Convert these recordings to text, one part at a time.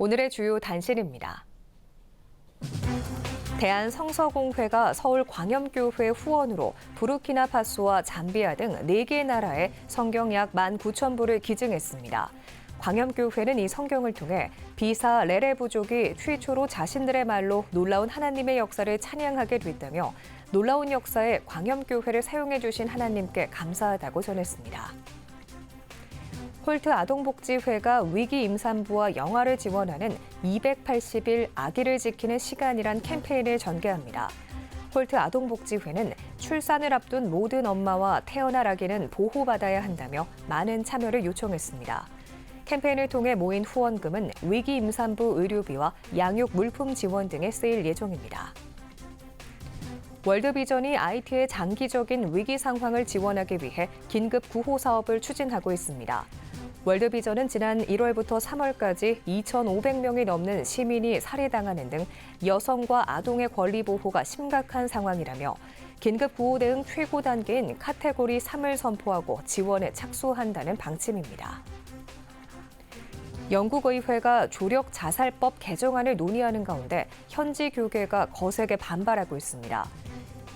오늘의 주요 단신입니다. 대한성서공회가 서울광염교회 후원으로 부르키나파소와 잠비아 등 4개 나라에 성경 약 19,000부를 기증했습니다. 광염교회는 이 성경을 통해 비사 레레 부족이 최초로 자신들의 말로 놀라운 하나님의 역사를 찬양하게 됐다며 놀라운 역사에 광염교회를 사용해 주신 하나님께 감사하다고 전했습니다. 홀트 아동복지회가 위기 임산부와 영아를 지원하는 280일 아기를 지키는 시간이란 캠페인을 전개합니다. 홀트 아동복지회는 출산을 앞둔 모든 엄마와 태어날 아기는 보호받아야 한다며 많은 참여를 요청했습니다. 캠페인을 통해 모인 후원금은 위기 임산부 의료비와 양육 물품 지원 등에 쓰일 예정입니다. 월드비전이 IT의 장기적인 위기 상황을 지원하기 위해 긴급 구호 사업을 추진하고 있습니다. 월드비전은 지난 1월부터 3월까지 2,500명이 넘는 시민이 살해당하는 등 여성과 아동의 권리 보호가 심각한 상황이라며 긴급 구호 대응 최고 단계인 카테고리 3을 선포하고 지원에 착수한다는 방침입니다. 영국의회가 조력 자살법 개정안을 논의하는 가운데 현지 교계가 거세게 반발하고 있습니다.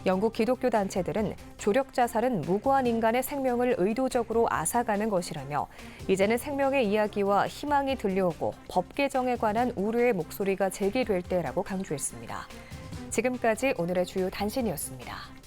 영국 기독교 단체들은 조력 자살은 무고한 인간의 생명을 의도적으로 앗아가는 것이라며 이제는 생명의 이야기와 희망이 들려오고 법 개정에 관한 우려의 목소리가 제기될 때라고 강조했습니다. 지금까지 오늘의 주요 단신이었습니다.